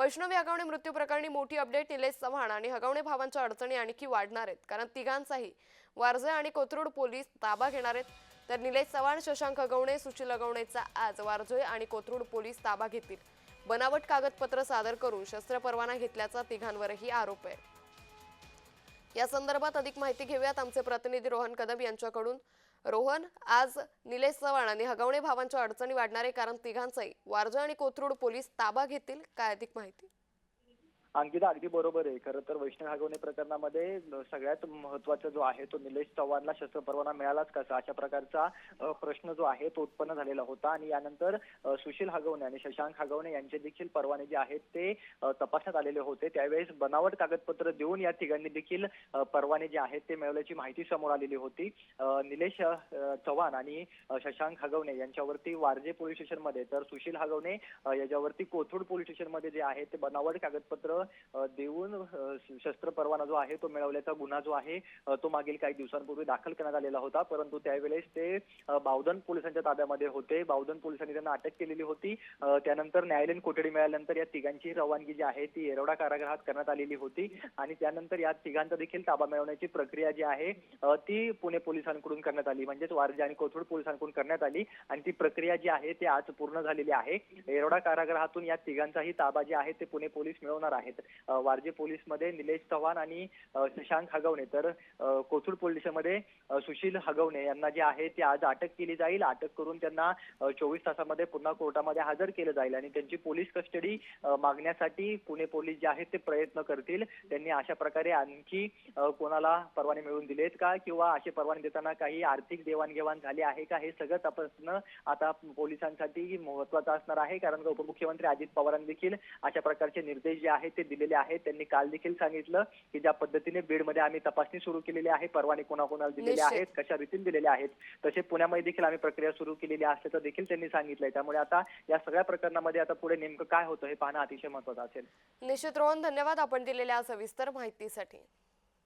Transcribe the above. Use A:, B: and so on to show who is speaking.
A: वैष्णवी हगवणे मृत्यू प्रकरणी मोठी अपडेट निलेश चव्हाण आणि हगवणे भावांच्या अडचणी आणखी वाढणार आहेत. कारण तिघांचाही वारजे आणि कोथरूड पोलीस ताबा घेणार आहेत. तर निलेश चव्हाण शशांक हगवणे सुशील हगवणेचा आज वारजोय आणि कोथरूड पोलीस ताबा घेतील. बनावट कागदपत्र सादर करून शस्त्र परवाना घेतल्याचा तिघांवरही आरोप आहे. या संदर्भात अधिक माहिती घेऊयात आमचे प्रतिनिधी रोहन कदम यांच्याकडून. रोहन आज निलेश चव्हाण आणि हगवणे भावांच्या अडचणी वाढणारे कारण तिघांचाही. वारजा आणि कोथरूड पोलीस ताबा घेतील काय अधिक माहिती?
B: अंकिता अगदी बरोबर आहे. खरं तर वैष्णव हागवणे प्रकरणामध्ये सगळ्यात महत्त्वाचा जो आहे तो निलेश चव्हाणला शस्त्र परवाना मिळालाच कसा? अशा प्रकारचा प्रश्न जो आहे तो उत्पन्न झालेला होता आणि यानंतर सुशील हागवणे आणि शशांक हागवणे यांचे देखील परवाने जे आहेत ते तपासण्यात आलेले होते. त्यावेळेस बनावट कागदपत्र देऊन या तिघांनी देखील परवाने जे आहेत ते मिळवल्याची माहिती समोर आलेली होती. निलेश चव्हाण आणि शशांक हागवणे यांच्यावरती वारजे पोलीस स्टेशनमध्ये तर सुशील हागवणे याच्यावरती कोथरूड पोलीस स्टेशनमध्ये जे आहे ते बनावट कागदपत्र देऊन शस्त्र परवाना जो आहे तो मिळवल्याचा गुन्हा जो आहे तो मागील काही दिवसांपूर्वी दाखल करण्यात आलेला होता. परंतु त्यावेळेस ते बावधन पोलिसांच्या ताब्यामध्ये होते. बावधन पोलिसांनी त्यांना अटक केलेली होती. त्यानंतर न्यायालयीन कोठडी मिळाल्यानंतर या तिघांची रवानगी जी आहे ती येरवडा कारागृहात करण्यात आलेली होती. आणि त्यानंतर या तिघांचा देखील ताबा मिळवण्याची प्रक्रिया जी आहे ती पुणे पोलिसांकडून करण्यात आली. म्हणजेच वारजे आणि कोथरूड पोलिसांकडून करण्यात आली. आणि ती प्रक्रिया जी आहे ती आज पूर्ण झालेली आहे. येरवडा कारागृहातून या तिघांचाही ताबा जे आहे ते पुणे पोलीस मिळवणार आहेत. आहेत. वारजे पोलीसमध्ये निलेश चव्हाण आणि शशांक हगवणे. तर कोथरूड पोलिसमध्ये सुशील हगवणे यांना जे आहे ते आज अटक केली जाईल. अटक करून त्यांना चोवीस तासामध्ये पुन्हा कोर्टामध्ये हजर केलं जाईल आणि त्यांची पोलीस कस्टडी मागण्यासाठी पुणे पोलीस जे आहेत ते प्रयत्न करतील. त्यांनी अशा प्रकारे आणखी कोणाला परवाने मिळवून दिलेत का? किंवा असे परवाने देताना काही आर्थिक देवाणघेवाण झाली आहे का? हे सगळं तपासणं आता पोलिसांसाठी महत्वाचं असणार आहे. कारण उपमुख्यमंत्री अजित पवारांनी देखील अशा प्रकारचे निर्देश जे आहेत ते दिलेले आहेत. त्यांनी काल देखील सांगितलं की ज्या पद्धतीने बीडमध्ये आम्ही तपासणी सुरू केलेली आहे परवाने कोणाकोणाला दिलेले. आहेत कशा रीतीने दिलेले आहेत तसे पुण्यामध्ये देखील आम्ही प्रक्रिया सुरू केलेली असल्याचं देखील त्यांनी सांगितलंय. त्यामुळे आता या सगळ्या प्रकरणामध्ये आता पुढे नेमकं काय होतं हे पाहणं अतिशय महत्वाचं असेल.
A: निश्चित रोहन धन्यवाद आपण दिलेल्या सविस्तर माहितीसाठी.